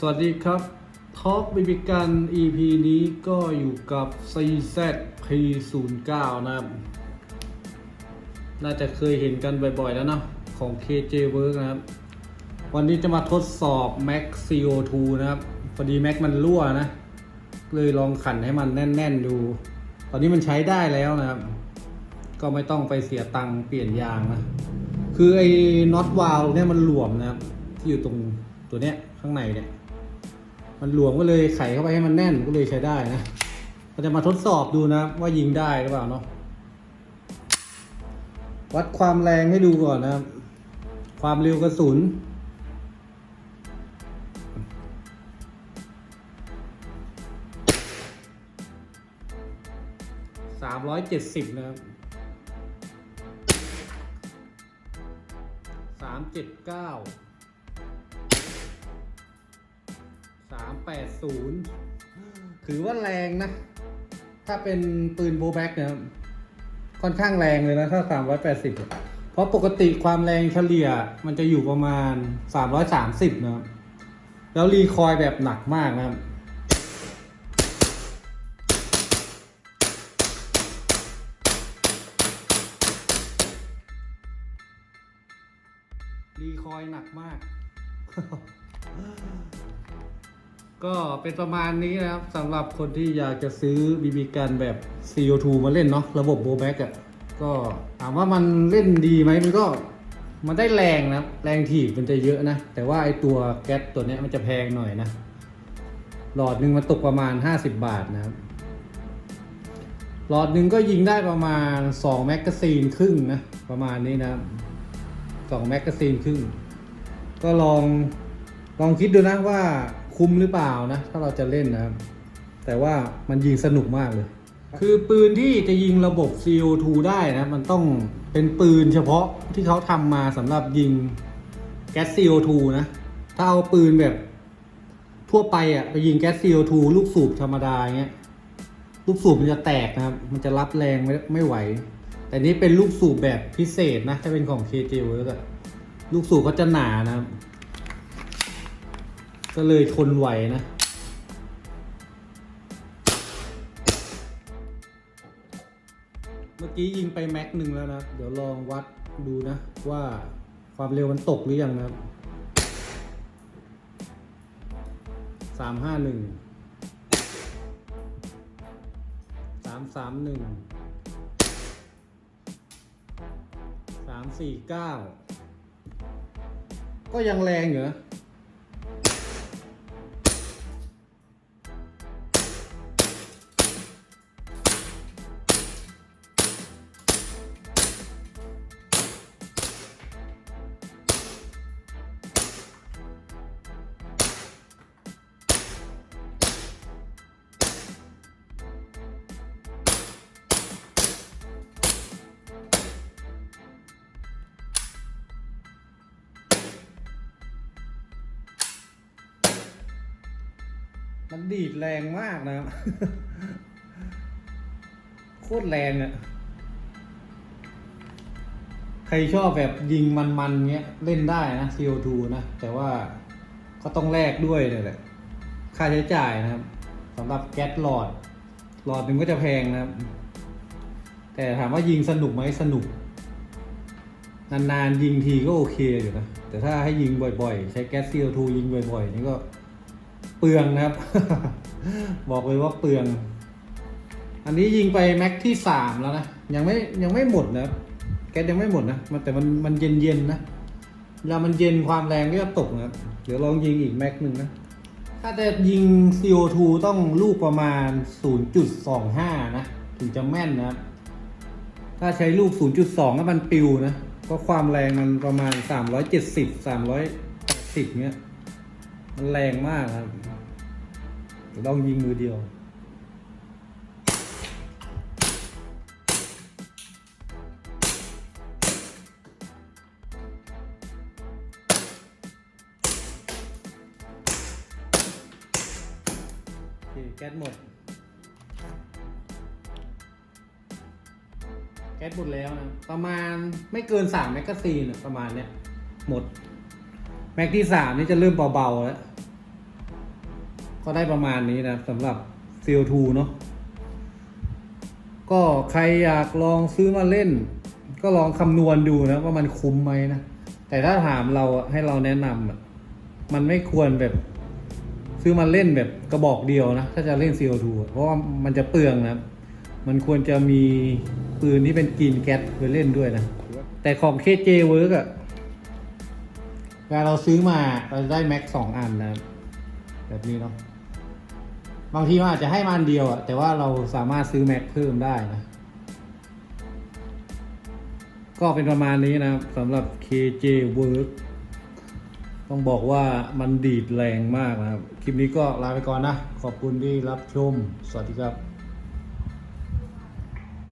สวัสดีครับท็อปบิบิกัน EP นี้ก็อยู่กับ CZP09 นะครับ น่าจะเคยเห็นกันบ่อยๆแล้วนะ ของ KJ Work นะครับ วันนี้จะมาทดสอบ Max CO2 นะครับ พอดี Max มันรั่วนะ เลยลองขันให้มันแน่น ๆ ดู ตอนนี้มันใช้ได้แล้วนะครับ ก็ไม่ต้องไปเสียตังค์เปลี่ยนยางนะ คือไอ้น็อตวาลเนี่ยมันหลวมนะครับ ที่อยู่ตรงตัวเนี้ยข้างในเนี่ย มันหลวมก็เลยไขเข้าไปให้มันแน่นก็เลยใช้ได้นะเราจะมาทดสอบดูนะ ว่ายิงได้หรือเปล่าเนาะวัดความแรงให้ดูก่อนนะครับ ความเร็วกระสุน สามร้อยเจ็ดสิบนะครับสามเจ็ดเก้า สามแปดศูนย์ถือว่าแรงนะ ถ้าเป็นปืนโบแบ็กเนะครับค่อนข้างแรงเลยนะ ถ้าสามร้อยแปดสิบเพราะปกติความแรงเฉลี่ยมันจะอยู่ประมาณสามร้อยสามสิบนะครับ แล้วรีคอยแบบหนักมากนะครับรีคอยหนักมาก ก็เป็นประมาณนี้นะครับสำหรับคนที่อยากจะซื้อบีบีกันแบบ CO2 มาเล่นเนาะระบบโบแบ็กอะก็ถามว่ามันเล่นดีไหมมันก็มันได้แรงนะแรงถีบมันจะเยอะนะ แต่ว่าไอตัวแก๊สตัวเนี้ยมันจะแพงหน่อยนะ หลอดหนึ่งมันตกประมาณ 50 บาทนะครับ หลอดหนึ่งก็ยิงได้ประมาณ 2 แมกกาซีนครึ่งนะ ประมาณนี้นะ2แมกกาซีนครึ่ง ก็ลองลองคิดดูนะว่า คุ้มหรือเปล่านะ ถ้าเราจะเล่นนะครับ แต่ว่ามันยิงสนุกมากเลย คือปืนที่จะยิงระบบ CO2 ได้นะ มันต้องเป็นปืนเฉพาะที่เขาทำมาสำหรับยิงแก๊ส CO2 นะ ถ้าเอาปืนแบบทั่วไปอะไปยิงแก๊ส CO2 ลูกสูบธรรมดาอย่างเงี้ยลูกสูบมันจะแตกนะครับ มันจะรับแรงไม่ไม่ไหว แต่นี้เป็นลูกสูบแบบพิเศษนะ ถ้าเป็นของ KJ Work อะลูกสูบก็จะหนานะครับ ก็เลยทนไหวนะ เมื่อกี้ยิงไปแม็กหนึ่งแล้วนะ เดี๋ยวลองวัดดูนะ ว่าความเร็วมันตกหรือยังนะครับสามห้าหนึ่งสามสามหนึ่งสามสี่เก้าก็ยังแรงอยู่นะ มันดีดแรงมากนะโคตรแรงอะ่ะใครชอบแบบยิงมันๆเงี้ยเล่นได้นะ CO2 นะ แต่ว่าก็ต้องแลกด้วยเนี่ยแหละ ค่าใช้จ่ายนะครับสำหรับแก๊สหลอด หลอดหนึ่งก็จะแพงนะครับ แต่ถามว่ายิงสนุกไหมสนุก นานๆยิงทีก็โอเคอยู่นะ แต่ถ้าให้ยิงบ่อยๆ ใช้แก๊ส CO2 ยิงบ่อยๆ นี่ก็ เปลืองนะครับ บอกเลยว่าเปลือง อันนี้ยิงไปแม็กที่สามแล้วนะ ยังไม่ยังไม่หมดนะแก๊สยังไม่หมดนะมันแต่มันมันเย็นเย็นๆนะเวลามันเย็นความแรงก็จะตกนะครับ เดี๋ยวลองยิงอีกแม็กหนึ่งนะ ถ้าจะยิง CO2 ต้องลูกประมาณ 0.25 นะ ถึงจะแม่นนะครับ ถ้าใช้ลูก 0.2แล้วมันปิวนะ ก็ความแรงมันประมาณ 370 380เนี้ยมันแรงมากครับ เดี๋ยวลองยิงมือเดียว โอเค แก๊สหมด แก๊สหมดแล้วนะ ประมาณไม่เกินสามแมกกาซีนอะประมาณเนี้ย หมด แม็กที่สามนี่จะเริ่มเบาๆแล้ว ก็ได้ประมาณนี้นะครับสำหรับ CO2 เนาะก็ใครอยากลองซื้อมาเล่น ก็ลองคำนวณดูนะว่ามันคุ้มไหมนะแต่ถ้าถามเราให้เราแนะนำอะมันไม่ควรแบบซื้อมาเล่นแบบกระบอกเดียวนะ ถ้าจะเล่น CO2 เพราะว่ามันจะเปลืองนะ มันควรจะมีปืนที่เป็นกรีนแก๊สไปเล่นด้วยนะ แต่ของ KJ Work อะเวลาเราซื้อมาเราจะได้แม็กสองอันนะครับ แบบนี้เนาะบางทีมันอาจจะให้มาอันเดียวอะแต่ว่าเราสามารถซื้อแม็กเพิ่มได้นะก็เป็นประมาณนี้นะสำหรับ KJ Work ต้องบอกว่ามันดีดแรงมากนะครับ คลิปนี้ก็ลาไปก่อนนะ ขอบคุณที่รับชม สวัสดีครับ